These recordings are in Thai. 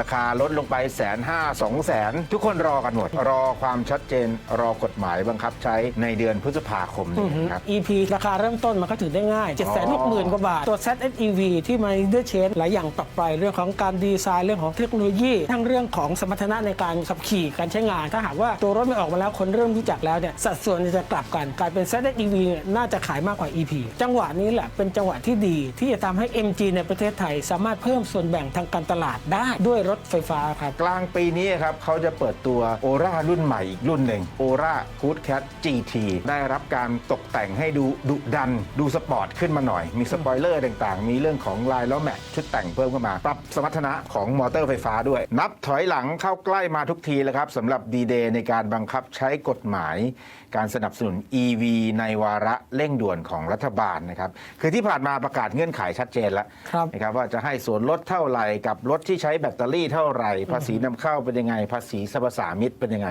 ราคาลดลงไปแสนห้าสองแสนทุกคนรอกันหมด รอความชัดเจนรอกฎหมายบังคับใช้ในเดือนพฤษภาคมนี้นะครับ EP ราคาเริ่มต้นมันก็ถือได้ง่าย 7 6 0 0 0 0 กว่าบาท ตัว ZSEV ที่มันได้เชนหลายอย่างปรับไปเรื่องของการดีไซน์เรื่องของเทคโนโลยี ทั้งเรื่องของสมรรถนะในการขับขี่การใช้งาน ถ้าหากว่าตัวรถไม่ออกมาแล้วคนเริ่มรู้จักแล้วเนี่ยสัดส่วนจะกลับกันกลายเป็น ZSEV เนี่ยน่าจะขายมากกว่า EP จังหวะนี้แหละเป็นจังหวะที่ดี ที่จะทำให้ MG ในประเทศไทย สามารถเพิ่มส่วนแบ่งทางการตลาดได้ด้วยรถไฟฟ้าครับ กลางปีนี้ครับเขาจะเปิดตัวโอรารุ่นใหม่อีกรุ่นหนึ่งโอราคูดแคท GT ได้รับการตกแต่งให้ดูดุดัน ดูสปอร์ตขึ้นมาหน่อย มีสปอยเลอร์ต่างๆ มีเรื่องของลายล้อแม็กชุดแต่งเพิ่มเข้ามา ปรับสมรรถนะของมอเตอร์ไฟฟ้าด้วย นับถอยหลังเข้าใกล้มาทุกทีแล้วครับสำหรับดีเดย์ในการบังคับใช้กฎหมายการสนับสนุน EV ในวาระเร่งด่วนของรัฐบาลนะครับ คือที่ผ่านมาประกาศเงื่อนไขชัดเจนแล้วครับนะครับว่าจะให้ส่วนลดเท่าไหร่กับรถที่ใช้แบตเตอรี่เท่าไหร่ ภาษีนำเข้าเป็นยังไง ภาษีสรรพสามิตเป็นยังไง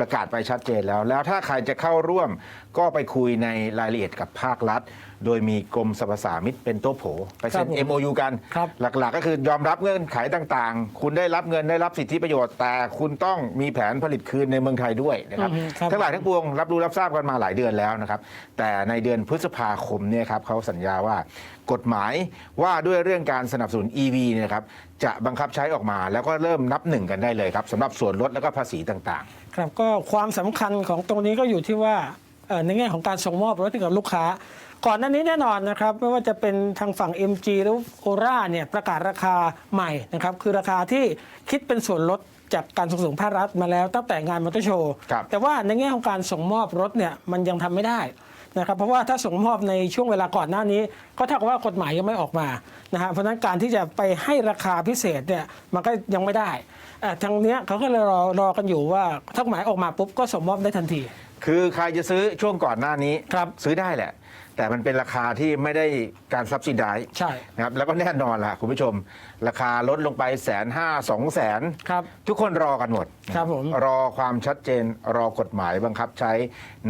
ประกาศไปชัดเจนแล้ว แล้วถ้าใครจะเข้าร่วมก็ไปคุยในรายละเอียดกับภาครัฐ โดยมีกรมสรรพสามิตเป็นโต๊ะโผ ไปเซ็นครับผม MOU กันครับหลักๆ ก็คือยอมรับเงื่อนไขต่างๆ คุณได้รับเงินได้รับสิทธิประโยชน์ แต่คุณต้องมีแผนผลิตคืนในเมืองไทยด้วยนะครับอืมครับทั้งหลายทั้งปวงรับรู้รับทราบกันมาหลายเดือนแล้วนะครับ แต่ในเดือนพฤษภาคมเนี่ยครับเขาสัญญาว่ากฎหมายว่าด้วยเรื่องการสนับสนุน EV เนยครับจะบังคับใช้ออกมาแล้วก็เริ่มนับหนึ่งกันได้เลยครับสำหรับส่วนลดแล้วก็ภาษีต่างๆ ครับก็ความสำคัญของตรงนี้ก็อยู่ที่ว่าในแง่ของการส่งมอบรถให้กับลูกค้า ก่อนหน้านี้แน่นอนนะครับไม่ว่าจะเป็นทางฝั่ง MG หรือโอราเนี่ยประกาศราคาใหม่นะครับคือราคาที่คิดเป็นส่วนลด จากการส่งเสริมภาครัฐมาแล้วตั้งแต่งานมอเตอร์โชว์ ครับ แต่ว่าในแง่ของการส่งมอบรถเนี่ยมันยังทำไม่ได้นะครับเพราะว่าถ้าส่งมอบในช่วงเวลาก่อนหน้านี้ ก็เท่ากับว่ากฎหมายยังไม่ออกมานะฮะเพราะฉะนั้นการที่จะไปให้ราคาพิเศษเนี่ยมันก็ยังไม่ได้เอ่อทางเนี้ยเขาก็เลยรอรอกันอยู่ว่าถ้ากฎหมายออกมาปุ๊บก็ส่งมอบได้ทันทีๆคือใครจะซื้อช่วงก่อนหน้านี้ ครับ ซื้อได้แหละ แต่มันเป็นราคาที่ไม่ได้การซับซิไดใช่ นะครับแล้วก็แน่นอนล่ะคุณผู้ชม ราคาลดลงไปแสนห้าสองแสนครับทุกคนรอกันหมดครับผมรอความชัดเจนรอกฎหมายบังคับใช้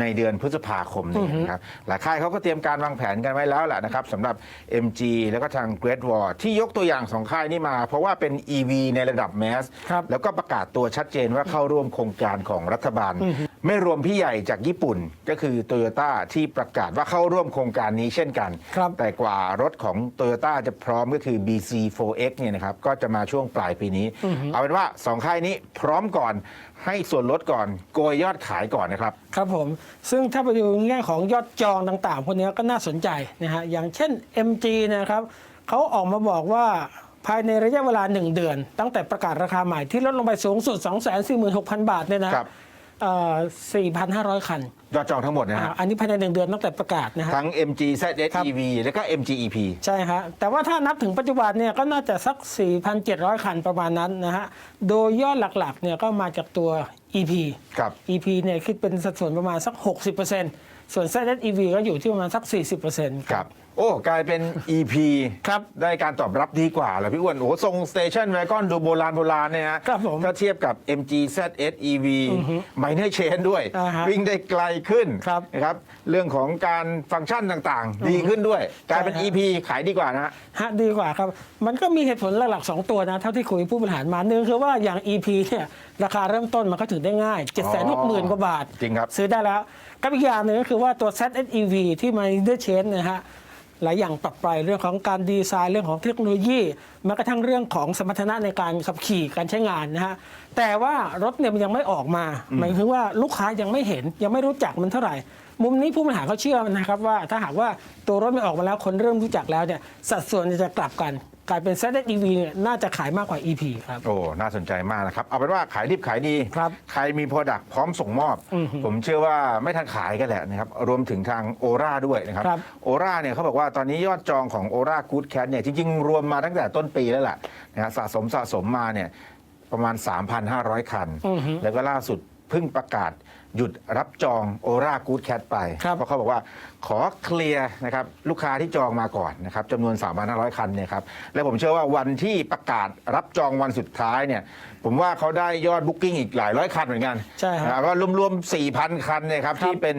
ในเดือนพฤษภาคมนี้นะครับหลายค่ายเขาก็เตรียมการวางแผนกันไว้แล้วแหละนะครับสำหรับ MG แล้วก็ทาง Great Wall ที่ยกตัวอย่างสองค่ายนี้มา เพราะว่าเป็น EV ในระดับแมสครับ แล้วก็ประกาศตัวชัดเจนว่าเข้าร่วมโครงการของรัฐบาล ไม่รวมพี่ใหญ่จากญี่ปุ่นก็คือ Toyota ที่ประกาศว่าเข้าร่วมโครงการนี้เช่นกัน ครับ แต่กว่ารถของ Toyota จะพร้อมก็คือ BC4X เนี่ยนะครับก็จะมาช่วงปลายปีนี้ เอาเป็นว่า 2 ค่ายนี้พร้อมก่อนให้ส่วนลดก่อนโกยยอดขายก่อนนะครับ ครับผม ซึ่งถ้าไปดูแง่ของยอดจองต่างๆพวกนี้ก็น่าสนใจนะฮะอย่างเช่น MG นะครับเขาออกมาบอกว่าภายในระยะเวลา 1 เดือน ตั้งแต่ประกาศราคาใหม่ที่ลดลงไปสูงสุด 246,000 บาทเนี่ยนะครับเอ่อ 4,500 คันยอดจองทั้งหมดนะอ่าฮะ อันนี้ภายใน1เดือนตั้งแต่ประกาศนะฮะทั้ง MG ZS ครับ EV แล้วก็ MG EP ใช่ฮะแต่ว่าถ้านับถึงปัจจุบันเนี่ยก็น่าจะสัก 4,700 คันประมาณนั้นนะฮะ โดยยอดหลักๆเนี่ยก็มาจากตัว EP ครับ EP เนี่ยคิดเป็นสัดส่วนประมาณสัก 60%ส่วน ZEV ก็อยู่ที่ประมาณสัก 40%ครับ โอ้กลายเป็น EP ครับได้การตอบรับดีกว่าเหรอพี่อ้วน โอ้โหทรงสเตชันไวกอนดูโบราณโบราณเนี่ยฮะครับผมถ้าเทียบกับ MG ZS EV ไมเนอร์เชนด้วย อ่าฮะวิ่งได้ไกลขึ้นครับนะครับ เรื่องของการฟังก์ชันต่างๆ ดีขึ้นด้วย กลายเป็น ใช่ฮะ EP ขายดีกว่านะฮะดีกว่าครับ มันก็มีเหตุผลหลักๆ 2 ตัวนะ เท่าที่คุยผู้บริหารมาหนึ่งคือว่าอย่าง EP เนี่ยราคาเริ่มต้นมันก็ถือได้ง่าย 7 6 0 0 0 0 กว่าบาท จริงครับ ซื้อได้แล้วกับอีกอย่างหนึ่งก็คือว่าตัว ZSEV ที่มันได้เชนนะฮะ หลายอย่างปรับไปเรื่องของการดีไซน์เรื่องของเทคโนโลยีแม้กระทั่งเรื่องของสมรรถนะในการขับขี่การใช้งานนะฮะแต่ว่ารถเนี่ยมันยังไม่ออกมา หมายถึงว่าลูกค้ายังไม่เห็นยังไม่รู้จักมันเท่าไหร่ มุมนี้ผู้บริหารเขาเชื่อนะครับว่าถ้าหากว่าตัวรถไม่ออกมาแล้วคนเริ่มรู้จักแล้วเนี่ยสัดส่วนจะกลับกัน กลายเป็น ZSEV เนี่ยน่าจะขายมากกว่า EP ครับ โอ้ น่าสนใจมากนะครับ เอาเป็นว่าขายดิบขายดี ครับใครมีโปรดักต์พร้อมส่งมอบผมเชื่อว่าไม่ทันขายกันแหละนะครับ รวมถึงทางโอราด้วยนะครับ ครับโอราเนี่ยเขาบอกว่าตอนนี้ยอดจองของโอรากูดแคทเนี่ยจริง ๆ รวมมาตั้งแต่ต้นปีแล้วแหละนะฮะสะสมสะสมมาเนี่ยประมาณ 3,500 คันแล้วก็ล่าสุด เพิ่งประกาศหยุดรับจองโอรากูดแคทไปครับเพราะเขาบอกว่าขอเคลียร์นะครับลูกค้าที่จองมาก่อนนะครับจำนวน 3,500 คันเนี่ยครับและผมเชื่อว่าวันที่ประกาศรับจองวันสุดท้ายเนี่ยผมว่าเขาได้ยอดบุ๊กิ้งอีกหลายร้อยคันเหมือนกันใช่ครับนะก็รวมๆ 4,000 คันเนี่ยครับครับที่เป็น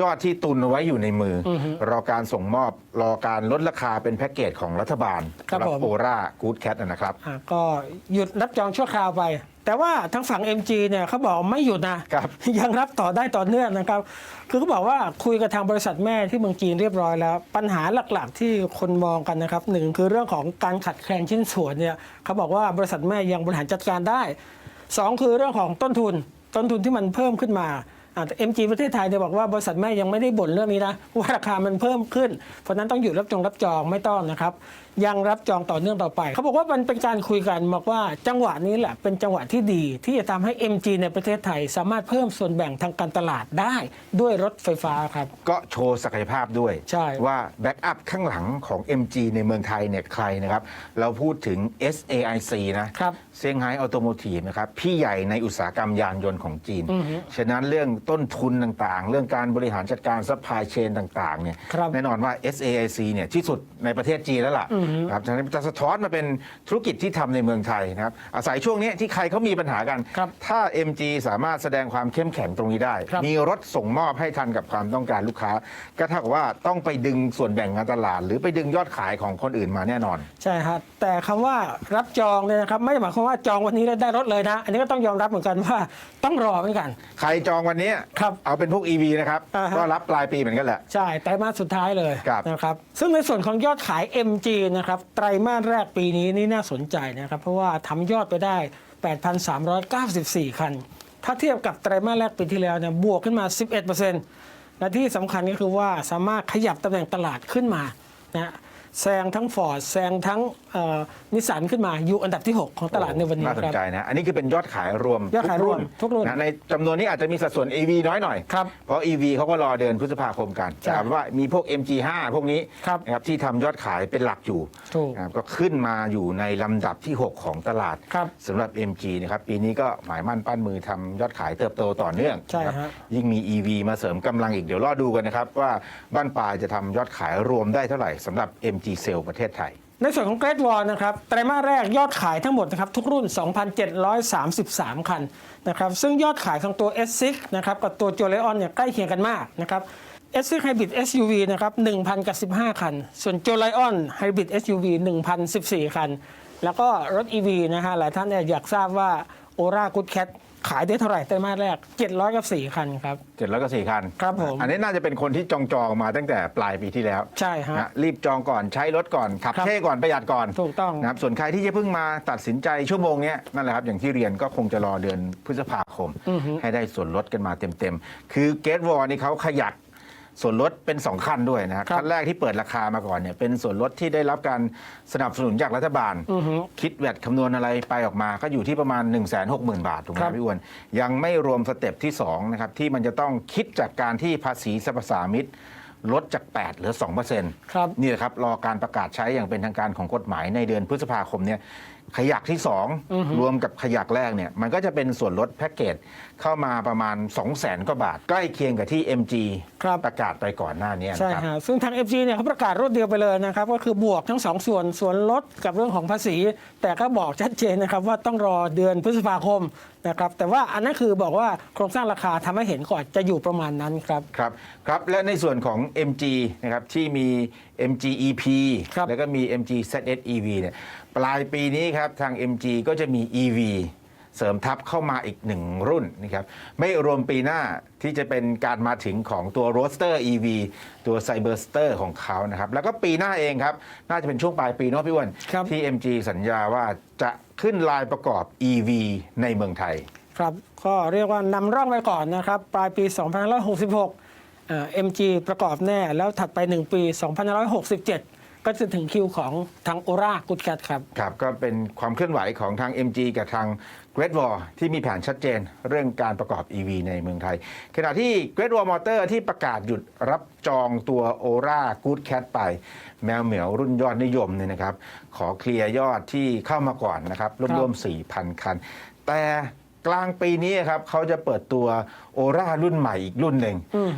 ยอดที่ตุนเอาไว้อยู่ในมืออรอการส่งมอบรอการลดราคาเป็นแพ็กเกจของรัฐบาลครับสำหรัผมโอรากูดแคทนะครับอ่าก็หยุดรับจองชั่วคราวไป แต่ว่าทางฝั่ง MG เนี่ยเขาบอกไม่หยุดนะครับยังรับต่อได้ต่อเนื่องนะครับ คือเขาบอกว่าคุยกับทางบริษัทแม่ที่เมืองจีนเรียบร้อยแล้ว ปัญหาหลักๆที่คนมองกันนะครับหนึ่งคือเรื่องของการขัดแคลนชิ้นส่วนเนี่ยเขาบอกว่าบริษัทแม่ยังบริหารจัดการได้สองคือเรื่องของต้นทุน ต้นทุนที่มันเพิ่มขึ้นมาอ่าแต่ MG ประเทศไทยเนี่ยบอกว่าบริษัทแม่ยังไม่ได้บ่นเรื่องนี้นะว่าราคามันเพิ่มขึ้น เพราะฉะนั้นต้องหยุดรับจองรับจองไม่ต้องนะครับ ยังรับจองต่อเนื่องต่อไป เขาบอกว่ามันเป็นการคุยกันบอกว่าจังหวะนี้แหละเป็นจังหวะที่ดี ที่จะทำให้ MG ในประเทศไทย สามารถเพิ่มส่วนแบ่งทางการตลาดได้ด้วยรถไฟฟ้าครับ ก็โชว์ศักยภาพด้วย ใช่ ว่าแบ็กอัพข้างหลังของ MG ในเมืองไทยเนี่ยใครนะครับ เราพูดถึง SAIC นะครับเซี่ยงไฮ้ออโตโมทีฟนะครับ พี่ใหญ่ในอุตสาหกรรมยานยนต์ของจีน ฉะนั้นเรื่องต้นทุนต่างๆ เรื่องการบริหารจัดการซัพพลายเชนต่างๆเนี่ยครับแน่นอนว่า SAIC เนี่ยที่สุดในประเทศจีนแล้วล่ะครับฉะนั้นจะสะท้อนมาเป็นธุรกิจที่ทำในเมืองไทยนะครับอาศัยช่วงนี้ที่ใครเขามีปัญหากันครับถ้า MG สามารถแสดงความเข้มแข็งตรงนี้ได้ครับมีรถส่งมอบให้ทันกับความต้องการลูกค้า ก็เท่ากับว่าต้องไปดึงส่วนแบ่งการตลาด หรือไปดึงยอดขายของคนอื่นมาแน่นอน ใช่ครับแต่คำว่ารับจองเนี่ยนะครับไม่ได้หมายความว่าจองวันนี้แล้วได้รถเลยนะ อันนี้ก็ต้องยอมรับเหมือนกันว่าต้องรอเหมือนกัน ใครจองวันนี้ครับเอาเป็นพวก EV นะครับอ่าฮะก็รับปลายปีเหมือนกันแหละใช่ไตรมาสสุดท้ายเลยครับนะครับซึ่งในส่วนของยอดขาย MG นะครับไตรมาสแรกปีนี้นี่น่าสนใจนะครับเพราะว่าทำยอดไปได้ 8,394 คัน ถ้าเทียบกับไตรมาสแรกปีที่แล้วเนี่ยบวกขึ้นมา 11%และที่สำคัญก็คือว่าสามารถขยับตำแหน่งตลาดขึ้นมานะ แซงทั้งฟอร์ดแซงทั้งนิสสันขึ้นมาอยู่อันดับที่ 6 ของตลาดในวันนี้น่าสคนรับใจนะ อันนี้คือเป็นยอดขายรวมยอดขายรวมทุกรุ่นนะในจำนวนนี้อาจจะมีสัดส่วน EV น้อยหน่อยครับเพราะ EV เขาก็รอเดือนพฤษภาคมกันใช่แต่ว่ามีพวก MG5 พวกนี้ครับนะครับที่ทำยอดขายเป็นหลักอยู่ถูกนะครับก็ขึ้นมาอยู่ในลำดับที่ 6 ของตลาดครับสำหรับ MG นะครับปีนี้ก็หมายมั่นปั้นมือทำยอดขายเติบโตต่อเนื่องใช่นะครับฮะยิ่งมี EV มาเสริมกำลังอีกเดี๋ยวรอดูกันนะครับว่าบ้านปลายจะทำยอดขายรวมได้เท่าไหร่สำหรับ MG Sale ประเทศไทย ในส่วนของ Great Wall นะครับไตรมาสแรกยอดขายทั้งหมดนะครับทุกรุ่น 2,733 คันนะครับซึ่งยอดขายของตัว S6 นะครับกับตัว j o l e o n เนี่ยใกล้เคียงกันมากนะครับ S6 Hybrid SUV นะครับ1,000กับ15 คัน ส่วน j o l e o n Hybrid SUV 1,014 คัน แล้วก็รถ EV นะฮะหลายท่านเนี่ยอยากทราบว่า Ora Good Cat ขายได้เท่าไหร่ไตรมาสแรก 700กับ4คันครับ เจ็ดแล้วก็สี่คันครับผม อันนี้น่าจะเป็นคนที่จองจองๆมาตั้งแต่ปลายปีที่แล้วใช่ฮะ นะรีบจองก่อนใช้รถก่อนขับครับ เท่ก่อนประหยัดก่อน ถูกต้อง นะครับส่วนใครที่จะเพิ่งมาตัดสินใจชั่วโมงเนี้ยนั่นแหละครับ อย่างที่เรียนก็คงจะรอเดือนพฤษภาคม ให้ได้ส่วนลดกันมาเต็มๆ คือเกตวอลนี่เขาขยัก ส่วนลดเป็น 2 ขั้นด้วยนะครับครับขั้นแรกที่เปิดราคามาก่อนเนี่ยเป็นส่วนลดที่ได้รับการสนับสนุนจากรัฐบาล คิดแวดคำนวณอะไรไปออกมาก็อยู่ที่ประมาณ 1 6 0 0 0 0 บาทถูกไหมคครัรับบพี่อ้วนยังไม่รวมสเต็ปที่2นะครับที่มันจะต้องคิดจากการที่ภาษีสรรพสามิต ลดจาก 8 เหลือ 2%ครับ นี่แหละครับ รอการประกาศใช้อย่างเป็นทางการของกฎหมายในเดือนพฤษภาคมเนี่ยขยักที่ 2 รวมกับขยักแรกเนี่ยมันก็จะเป็นส่วนลดแพ็กเกจเข้ามาประมาณ 2 0 0 0 0 0กว่าบาท ใกล้เคียงกับที่ MG ครับ ประกาศไปก่อนหน้านี้ใช่นะครับ ฮะซึ่งทาง FG เนี่ยเขาประกาศรวดเดียวไปเลยนะครับ ก็คือบวกทั้งสองส่วนส่วนลดกับเรื่องของภาษี แต่ก็บอกชัดเจนนะครับว่าต้องรอเดือนพฤษภาคมนะครับแต่ว่าอันนั้นคือบอกว่าโครงสร้างราคาทำให้เห็นก่อนจะอยู่ประมาณนั้นครับครับครับและในส่วนของ MG นะครับที่มี MG EP ครับแล้วก็มี MG ZS EV เนี่ยปลายปีนี้ครับทาง MG ก็จะมี EV เสริมทับเข้ามาอีกหนึ่งรุ่นนะครับไม่รวมปีหน้าที่จะเป็นการมาถึงของตัว Roadster EV ตัว Cyberster ของเขานะครับ แล้วก็ปีหน้าเองครับ น่าจะเป็นช่วงปลายปีเนาะพี่อ้วนครับที่ MG สัญญาว่าจะขึ้นลายประกอบ EV ในเมืองไทย ครับ ก็เรียกว่านำร่องไว้ก่อนนะครับ ปลายปี 2566เอ่อ MG ประกอบแน่ แล้วถัดไป 1 ปี 2567ก็จะถึงคิวของทางโอรากุดแคทครับ ครับ ก็เป็นความเคลื่อนไหวของทาง MG กับทาง Great Wall ที่มีแผนชัดเจนเรื่องการประกอบ EV ในเมืองไทย ขณะที่ Great Wall Motor ที่ประกาศหยุดรับจองตัว Ora Good Cat ไป แมวเหมียวรุ่นยอดนิยมเนี่ยนะครับ ขอเคลียร์ยอดที่เข้ามาก่อนนะครับรวมๆ4,000 คัน แต่กลางปีนี้ครับเขาจะเปิดตัวโอรารุ่นใหม่อีกรุ่นหนึ่ง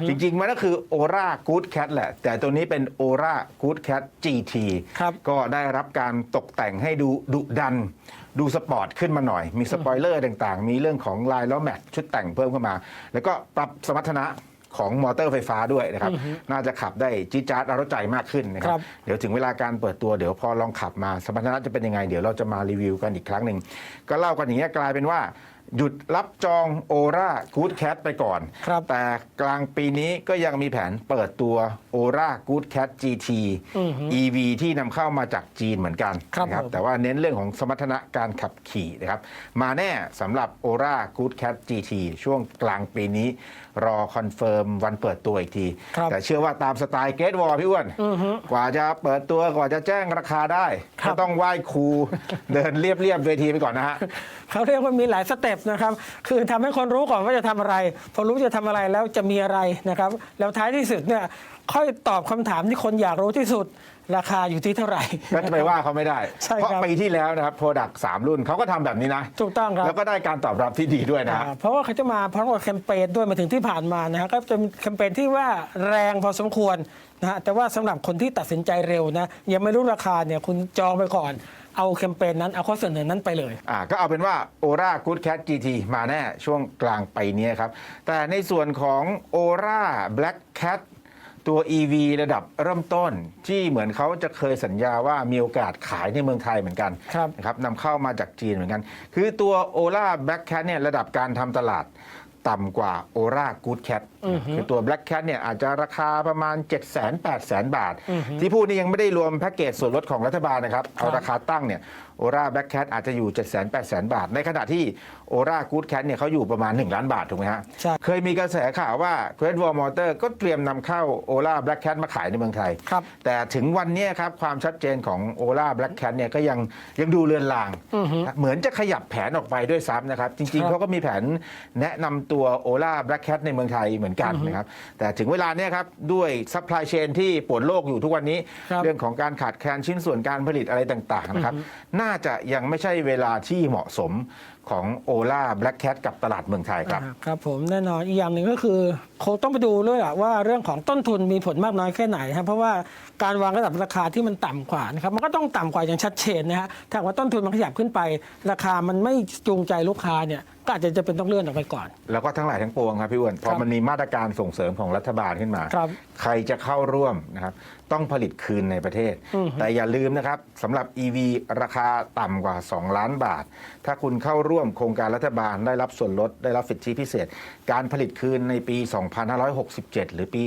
จริง ๆ มันก็คือโอรากู๊ดแคทแหละ แต่ตัวนี้เป็นโอรากู๊ดแคท GT ครับก็ได้รับการตกแต่งให้ดูดุดัน ดูสปอร์ตขึ้นมาหน่อย มีสปอยเลอร์ต่างๆ มีเรื่องของลายล้อแม็กชุดแต่งเพิ่มเข้ามา แล้วก็ปรับสมรรถนะของมอเตอร์ไฟฟ้าด้วยนะครับ น่าจะขับได้จี๊ดจ๊าดเอารถใจมากขึ้นนะคครัรับบเดี๋ยวถึงเวลาการเปิดตัวเดี๋ยวพอลองขับมาสมรรถนะจะเป็นยังไง เดี๋ยวเราจะมารีวิวกันอีกครั้งหนึ่ง ก็เล่ากันอย่างเงี้ยกลายเป็นว่า หยุดรับจองโอรากูดแคทไปก่อนครับแต่กลางปีนี้ก็ยังมีแผนเปิดตัวโอรากูดแคท GT EV ที่นำเข้ามาจากจีนเหมือนกันครับนะผมแต่ว่าเน้นเรื่องของสมรรถนะการขับขี่นะครับ มาแน่สำหรับ Ora Good Cat GT ช่วงกลางปีนี้ รอคอนเฟิร์มวันเปิดตัวอีกทีครับแต่เชื่อว่าตามสไตล์เกตวอลพี่อ้วน กว่าจะเปิดตัวกว่าจะแจ้งราคาได้ครัก็บต้องไหว้ครูเดินเรียบเรียบๆเวทีไปก่อนนะฮะเขาเรียกว่ามีหลายสเต็ปนะครับ คือทำให้คนรู้ก่อนว่าจะทำอะไร พอรู้จะทำอะไรแล้วจะมีอะไรนะครับ แล้วท้ายที่สุดเนี่ย ค่อยตอบคำถามที่คนอยากรู้ที่สุด ราคาอยู่ที่เท่าไหร่ ก็จะไปว่าเขาไม่ได้ ใช่เพราะครับปีที่แล้วนะครับโปรดักต์สามรุ่นเขาก็ทำแบบนี้นะ ถูกต้องครับ แล้วก็ได้การตอบรับที่ดีด้วยนะฮะอ่าเพราะว่าเขาจะมาพร้อมกับแคมเปญด้วยมาถึงที่ผ่านมานะฮะก็จะเป็นแคมเปญที่ว่าแรงพอสมควรนะฮะแต่ว่าสำหรับคนที่ตัดสินใจเร็วนะยังไม่รู้ราคาเนี่ยคุณจองไปก่อน เอาแคมเปญนั้นเอาข้อเสนอนั้นไปเลย อ่าก็เอาเป็นว่า Ora Good Cat GT มาแน่ช่วงกลางปีนี้ครับ แต่ในส่วนของ Ora Black Cat ตัว EV ระดับเริ่มต้นที่เหมือนเขาจะเคยสัญญาว่ามีโอกาสขายในเมืองไทยเหมือนกันครับ นะครับนำเข้ามาจากจีนเหมือนกัน คือตัว Ora Black Cat เนี่ยระดับการทำตลาดต่ำกว่า Ora Good Cat คือตัว Black Cat เนี่ยอาจจะราคาประมาณ7 0 0 0 0 8 0 0 0 0 บาท ที่พูดนี่ยังไม่ได้รวมแพ็กเกจส่วนลดของรัฐบาลนะครับ เอาราคาตั้งเนี่ย โอราแบ็กแคทอาจจะอยู่7 0 0 0 0 0 8 0 0 0 บาท ในขณะที่โอรากูดแคทเนี่ยเขาอยู่ประมาณ 1 ล้านบาท ถูกไหมฮะ ใช่ เคยมีกระแสข่าวว่าเ r ร t วอลมอเตอร์ก็เตรียมนำเข้าโอราแบ็กแคทมาขายในเมืองไทย ครับ แต่ถึงวันเนี้ยครับความชัดเจนของโอราแบ็กแคทเนี่ยก็ยังยังดูเลือนลางเหมือนจะขยับแผนออกไปด้วยซ้ำนะครับ จริงครัๆบเขาก็มีแผนแนะนำตัวโอราแบ็กแคทในเมืองไทยเหมือนกันนะครับ แต่ถึงเวลาเนี้ยครับ ด้วยซัพพลายเชนที่ปวดโลกอยู่ทุกวันนี้ ครับเรื่องของการขาดแคลนชิ้นส่วนการผลิตอะไรต่าง ๆ นะครับ น่า่าจะยังไม่ใช่เวลาที่เหมาะสมของโอล่าแบล็กแคทกับตลาดเมืองไทยครับ อ่าครับผมแน่นอนอีกอย่างหนึ่งก็คือคงต้องไปดูด้วยอะว่าเรื่องของต้นทุนมีผลมากน้อยแค่ไหนครับเพราะว่าการวางระดับราคาที่มันต่ำกว่านะครับมันก็ต้องต่ำกว่าอย่างชัดเจนนะฮะถ้าหากว่าต้นทุนมันขยับขึ้นไป ราคามันไม่จูงใจลูกค้าเนี่ยก็อาจจะจะเป็นต้องเลื่อนออกไปก่อน แล้วก็ทั้งหลายทั้งปวงครับพี่อ้วนพอครับมันมีมาตรการส่งเสริมของรัฐบาลขึ้นมา ครับใครจะเข้าร่วมนะครับต้องผลิตคืนในประเทศแต่อย่าลืมนะครับสำหรับ EV ราคาต่ำกว่า 2 ล้านบาท ถ้าคุณเข้าร่วมโครงการรัฐบาลได้รับส่วนลดได้รับสิทธิพิเศษ การผลิตคืนในปี 2567 หรือปี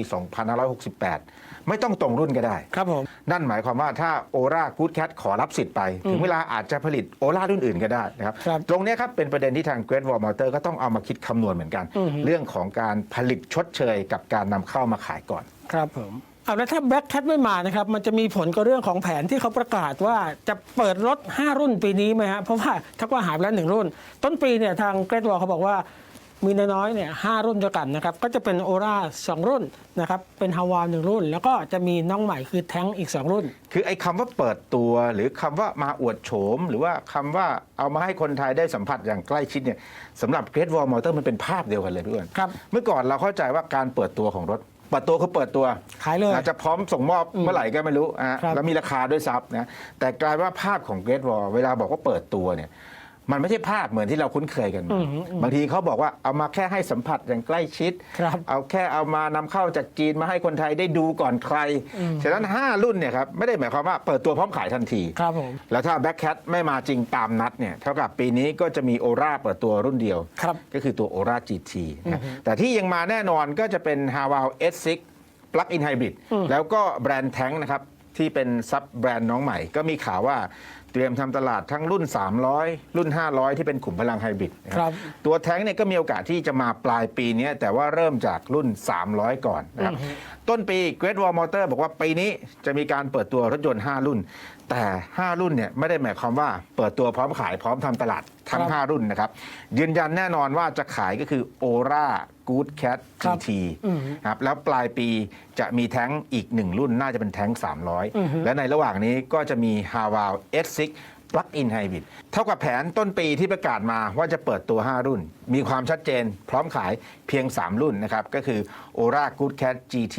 2568 ไม่ต้องตรงรุ่นก็ได้ครับผมนั่นหมายความว่าถ้าโอรากูดแคทขอรับสิทธิ์ไป ถึงเวลาอาจจะผลิตโอรารุ่นอื่นก็ได้นะครับครับตรงเนี้ยครับเป็นประเด็นที่ทาง Great Wall Motor ก็ต้องเอามาคิดคำนวณเหมือนกัน เรื่องของการผลิตชดเชยกับการนำเข้ามาขายก่อน ครับผม เอาแล้วถ้าแบ็คแคทไม่มานะครับ มันจะมีผลกับเรื่องของแผนที่เขาประกาศว่าจะเปิดรถ 5 รุ่นปีนี้ไหมฮะเพราะว่าถ้าว่าหายไปแล้วหนึ่งรุ่น ต้นปีเนี่ยทางเกรดวอลเขาบอกว่ามีน้อยๆเนี่ยห้ารุ่นด้วยกันนะครับ ก็จะเป็นโอราสองรุ่นนะครับ เป็นฮาวาหนึ่งรุ่น แล้วก็จะมีน้องใหม่คือแท้งอีก 2 รุ่น คือไอ้คำว่าเปิดตัวหรือคำว่ามาอวดโฉม หรือว่าคำว่าเอามาให้คนไทยได้สัมผัสอย่างใกล้ชิดเนี่ยสำหรับ Great Wall Motor มันเป็นภาพเดียวกันเลยพี่อ้วนครับเมื่อก่อนเราเข้าใจว่าการเปิดตัวของรถ เปิดตัวคือเปิดตัวขายเลย อาจจะพร้อมส่งมอบเมื่อไหร่ก็ไม่รู้อะครับ แล้วมีราคาด้วยซับนะแต่กลายว่าภาพของ Great Wall เวลาบอกว่าเปิดตัวเนี่ย มันไม่ใช่ภาพเหมือนที่เราคุ้นเคยกันบางทีเขาบอกว่าเอามาแค่ให้สัมผัสอย่างใกล้ชิดครับเอาแค่เอามานำเข้าจากจีนมาให้คนไทยได้ดูก่อนใคร ฉะนั้น 5 รุ่นเนี่ยครับไม่ได้หมายความว่าเปิดตัวพร้อมขายทันที ครับผมแล้วถ้าแบ็คแคทไม่มาจริงตามนัดเนี่ยเท่ากับปีนี้ก็จะมีโอราเปิดตัวรุ่นเดียวครับก็คือตัว Aura GT นะแต่ที่ยังมาแน่นอนก็จะเป็น h a w a l S6 Plug-in Hybrid แล้วก็แบรนด์แท้งนะครับที่เป็นซับแบรนด์น้องใหม่ ก็มีข่าวว่า เตรียมทำตลาดทั้งรุ่น 300 รุ่น 500 ที่เป็นขุมพลังไฮบริดนะคครัรับบตัวแท้งเนี่ยก็มีโอกาสที่จะมาปลายปีนี้แต่ว่าเริ่มจากรุ่น 300 ก่อนนะครับต้นปี Great Wall Motor บอกว่าปีนี้จะมีการเปิดตัวรถยนต์ 5 รุ่น แต่ 5 รุ่นเนี่ยไม่ได้หมายความว่าเปิดตัวพร้อมขายพร้อมทำตลาดทั้งครับ5รุ่นนะครับ ยืนยันแน่นอนว่าจะขายก็คือ Aura Good Cat ครับ GT ครับแล้วปลายปีจะมีแท้งอีกหนึ่งรุ่นน่าจะเป็นแท้ง 300 และในระหว่างนี้ก็จะมี h a w a l S6 Plug-in Hybrid เท่ากับแผนต้นปีที่ประกาศมาว่าจะเปิดตัว 5 รุ่น มีความชัดเจนพร้อมขายเพียง 3 รุ่นนะครับ ก็คือ Ora Good Cat GT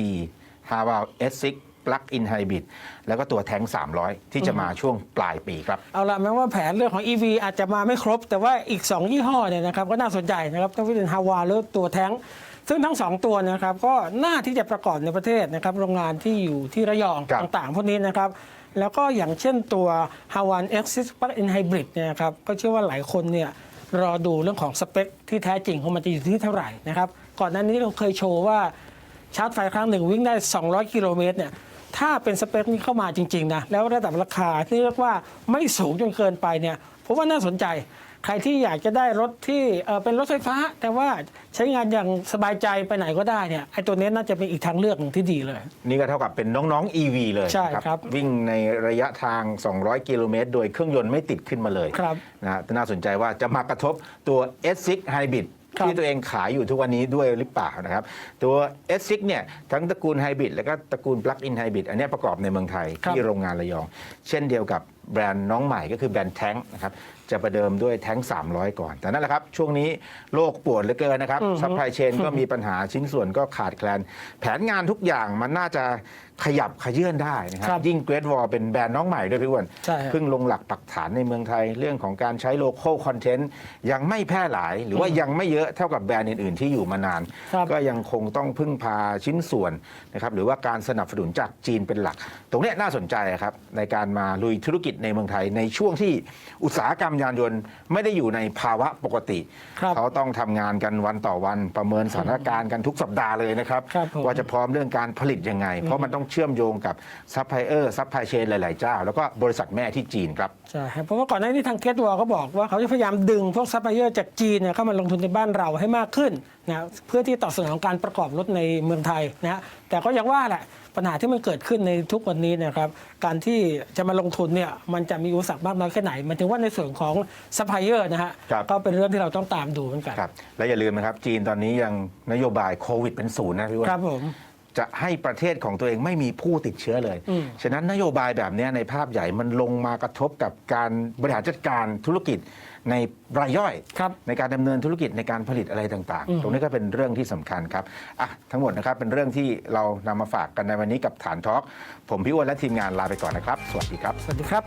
h a v a l S6 Plug-in Hybrid แล้วก็ตัวแท้ง 300 ที่จะมาช่วงปลายปีครับ เอาละแม้ว่าแผนเรื่องของ EV อาจจะมาไม่ครบ แต่ว่าอีก 2 ยี่ห้อเนี่ยนะครับก็น่าสนใจนะครับทั้งที่เป็นฮาวาหรือตัวแท้ง ซึ่งทั้ง 2 ตัวนะครับก็น่าที่จะประกอบในประเทศนะครับโรงงานที่อยู่ที่ระยองครับต่างๆพวกนี้นะครับ แล้วก็อย่างเช่นตัว h a w a n X6 Plug-in Hybrid เนี่ยครับก็เชื่อว่าหลายคนเนี่ยรอดูเรื่องของสเปคที่แท้จริงของมันจะอยู่ที่เท่าไหร่นะครับก่อนหน้านี้เราเคยโชว์ว่าชาร์จไฟครั้งหนึ่งวิ่งได้ 200 กิโลเมตรเนี่ยถ้าเป็นสเปคนี้เข้ามาจริงๆนะแล้วระดับราคาที่เรียกว่าไม่สูงจนเกินไปเนี่ยผมว่าน่าสนใจ ใครที่อยากจะได้รถที่เอ่อเป็นรถไฟฟ้า แต่ว่าใช้งานอย่างสบายใจไปไหนก็ได้เนี่ยไอ้ตัวนี้น่าจะเป็นอีกทางเลือกหนึ่งที่ดีเลย นี่ก็เท่ากับเป็นน้องๆ EV เลยใช่นะครับ วิ่งในระยะทาง 200 กิโลเมตร โดยเครื่องยนต์ไม่ติดขึ้นมาเลยครับนะฮะน่าสนใจว่าจะมากระทบตัว S6 Hybrid ครับที่ตัวเองขายอยู่ทุกวันนี้ด้วยหรือเปล่านะครับ ตัว S6 เนี่ยทั้งตระกูลไฮบริดแล้วก็ตระกูล Plug-in Hybrid อันเนี้ยประกอบในเมืองไทยครับที่โรงงานระยอง เช่นเดียวกับแบรนด์น้องใหม่ก็คือแบรนด์แท้งนะครับ จะประเดิมด้วยแท้ง 300 ก่อน แต่นั่นแหละครับ ช่วงนี้โลกปวดเหลือเกินนะครับซัพพลายเชนก็มีปัญหาชิ้นส่วนก็ขาดแคลน แผนงานทุกอย่างมันน่าจะขยับขยื่นได้นะคครัรับบยิ่งเกรดวอลเป็นแบรนด์น้องใหม่ด้วยพี่อ้วนใช่ครับเพิ่งลงหลักปักฐานในเมืองไทย เรื่องของการใช้โลโก้คอนเทนต์ยังไม่แพร่หลาย หรือว่ายังไม่เยอะเท่ากับแบรนด์อื่น ๆ ที่อยู่มานาน ครับก็ยังคงต้องพึ่งพาชิ้นส่วนนะครับหรือว่าการสนับสนุนจากจีนเป็นหลัก ตรงเนี้ยน่าสนใจครับ ในการมาลุยธุรกิจในเมืองไทย ในช่วงที่อุตสาหกรรมยานยนต์ไม่ได้อยู่ในภาวะปกติ ครับ เขาต้องทำงานกันวันต่อวันประเมินสถานการณ์กันทุกสัปดาห์เลยนะครับ ครับผม ว่าจะพร้อมเรื่องการผลิตยังไง เพราะมันต้องเชื่อมโยงกับซัพพลายเออร์ซัพพลายเชนหลาย ๆ เจ้า แล้วก็บริษัทแม่ที่จีนครับ ใช่ครับเพราะว่าก่อนหน้านี้ทางเกตวอลก็บอกว่าเขาจะพยายามดึงพวกซัพพลายเออร์จากจีนเนี่ยเข้ามาลงทุนในบ้านเราให้มากขึ้นนะเพื่อที่ตอบสนองการประกอบรถในเมืองไทยนะฮะแต่ก็ยังว่าแหละปัญหาที่มันเกิดขึ้นในทุกวันนี้นะครับการที่จะมาลงทุนเนี่ยมันจะมีอุปสรรคมากน้อยแค่ไหนหมันถึงว่าในส่วนของซัพพลายเออร์นะฮะครับ ก็เป็นเรื่องที่เราต้องตามดูเหมือนกันครับ และอย่าลืมนะครับ จีนตอนนี้ยังนโยบายโควิดเป็นศูนย์นะพี่อ้วน ครับผม จะให้ประเทศของตัวเองไม่มีผู้ติดเชื้อเลยอืมฉะนั้นนโยบายแบบเนี้ยในภาพใหญ่มันลงมากระทบกับการบริหารจัดการธุรกิจในรายย่อยครับในการดำเนินธุรกิจในการผลิตอะไรต่างอืมๆตรงนี้ก็เป็นเรื่องที่สำคัญครับอะทั้งหมดนะครับเป็นเรื่องที่เรานำมาฝากกันในวันนี้กับฐานทอล์กผมพี่อ้วนและทีมงานลาไปก่อนนะครับ สวัสดีครับ สวัสดีครับ